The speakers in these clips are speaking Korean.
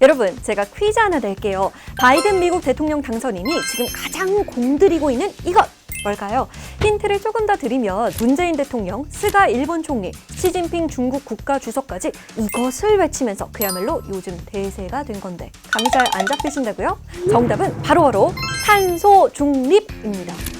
여러분, 제가 퀴즈 하나 낼게요. 바이든 미국 대통령 당선인이 지금 가장 공들이고 있는 이것! 뭘까요? 힌트를 조금 더 드리면 문재인 대통령, 스가 일본 총리, 시진핑 중국 국가 주석까지 이것을 외치면서 그야말로 요즘 대세가 된 건데 감이 잘 안 잡히신다고요? 정답은 바로바로 탄소 중립입니다.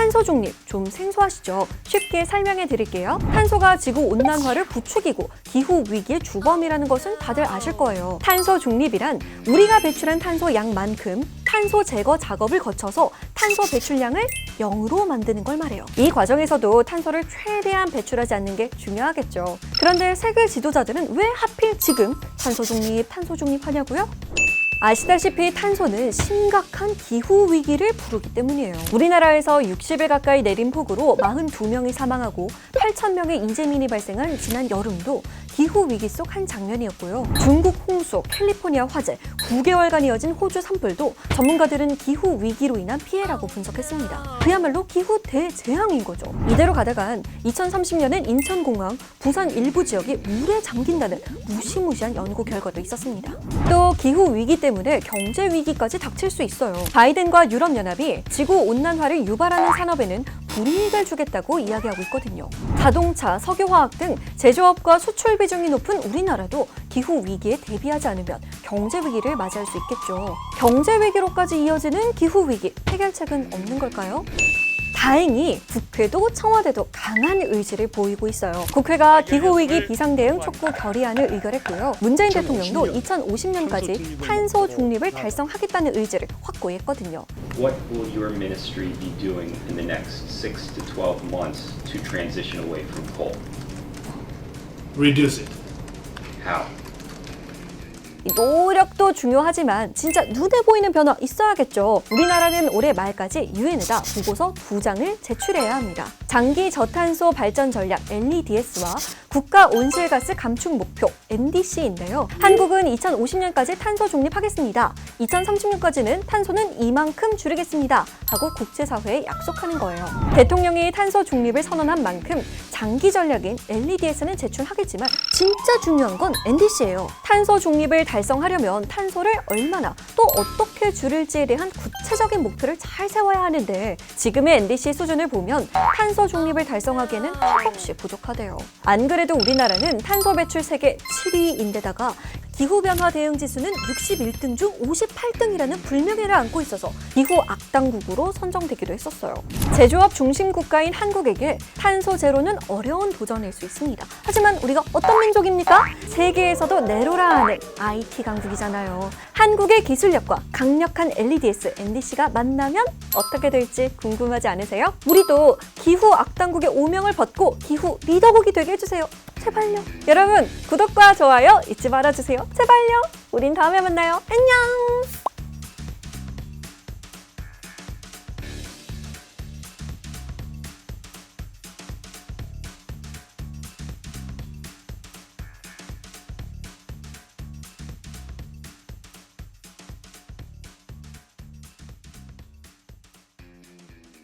탄소 중립 좀 생소하시죠? 쉽게 설명해 드릴게요. 탄소가 지구 온난화를 부추기고 기후 위기의 주범이라는 것은 다들 아실 거예요. 탄소 중립이란 우리가 배출한 탄소 양만큼 탄소 제거 작업을 거쳐서 탄소 배출량을 0으로 만드는 걸 말해요. 이 과정에서도 탄소를 최대한 배출하지 않는 게 중요하겠죠. 그런데 세계 지도자들은 왜 하필 지금 탄소 중립, 탄소 중립 하냐고요? 아시다시피 탄소는 심각한 기후 위기를 부르기 때문이에요. 우리나라에서 60일 가까이 내린 폭우로 42명이 사망하고 8,000명의 인재민이 발생한 지난 여름도 기후 위기 속 한 장면이었고요. 중국 홍수, 캘리포니아 화재, 9개월간 이어진 호주 산불도 전문가들은 기후 위기로 인한 피해라고 분석했습니다. 그야말로 기후 대재앙인 거죠. 이대로 가다간 2030년엔 인천공항, 부산 일부 지역이 물에 잠긴다는 무시무시한 연구 결과도 있었습니다. 또 기후 위기 때문에 경제 위기까지 닥칠 수 있어요. 바이든과 유럽 연합이 지구 온난화를 유발하는 산업에는 불이익을 주겠다고 이야기하고 있거든요. 자동차, 석유화학 등 제조업과 수출 비중이 높은 우리나라도 기후 위기에 대비하지 않으면 경제 위기를 맞이할 수 있겠죠. 경제 위기로까지 이어지는 기후 위기 해결책은 없는 걸까요? 다행히 국회도 청와대도 강한 의지를 보이고 있어요. 국회가 기후위기 비상대응 촉구 결의안을 의결했고요. 문재인 대통령도 2050년까지 탄소 중립을 달성하겠다는 의지를 확고히 했거든요. What will your ministry be doing in the next six to 12 months to transition away from coal? reduce it. How? 이 노력도 중요하지만 진짜 눈에 보이는 변화 있어야겠죠. 우리나라는 올해 말까지 유엔에다 보고서 두 장을 제출해야 합니다. 장기 저탄소 발전 전략 LEDS와 국가 온실가스 감축 목표 NDC인데요. 한국은 2050년까지 탄소 중립하겠습니다. 2030년까지는 탄소는 이만큼 줄이겠습니다. 하고 국제사회에 약속하는 거예요. 대통령이 탄소 중립을 선언한 만큼 장기 전략인 LEDS는 제출하겠지만 진짜 중요한 건 NDC예요. 탄소 중립을 달성하려면 탄소를 얼마나 또 어떻게 줄일지에 대한 구체적인 목표를 잘 세워야 하는데 지금의 NDC 수준을 보면 탄소 중립을 달성하기에는 턱없이 부족하대요. 안 그래도 우리나라는 탄소 배출 세계 7위인데다가 기후변화 대응 지수는 61등 중 58등이라는 불명예를 안고 있어서 기후 악당국으로 선정되기도 했었어요. 제조업 중심 국가인 한국에게 탄소 제로는 어려운 도전일 수 있습니다. 하지만 우리가 어떤 민족입니까? 세계에서도 내로라 하는 IT 강국이잖아요. 한국의 기술력과 강력한 LEDS, NDC가 만나면 어떻게 될지 궁금하지 않으세요? 우리도 기후 악당국의 오명을 벗고 기후 리더국이 되게 해주세요. 제발요. 여러분, 구독과 좋아요 잊지 말아주세요. 제발요. 우린 다음에 만나요. 안녕!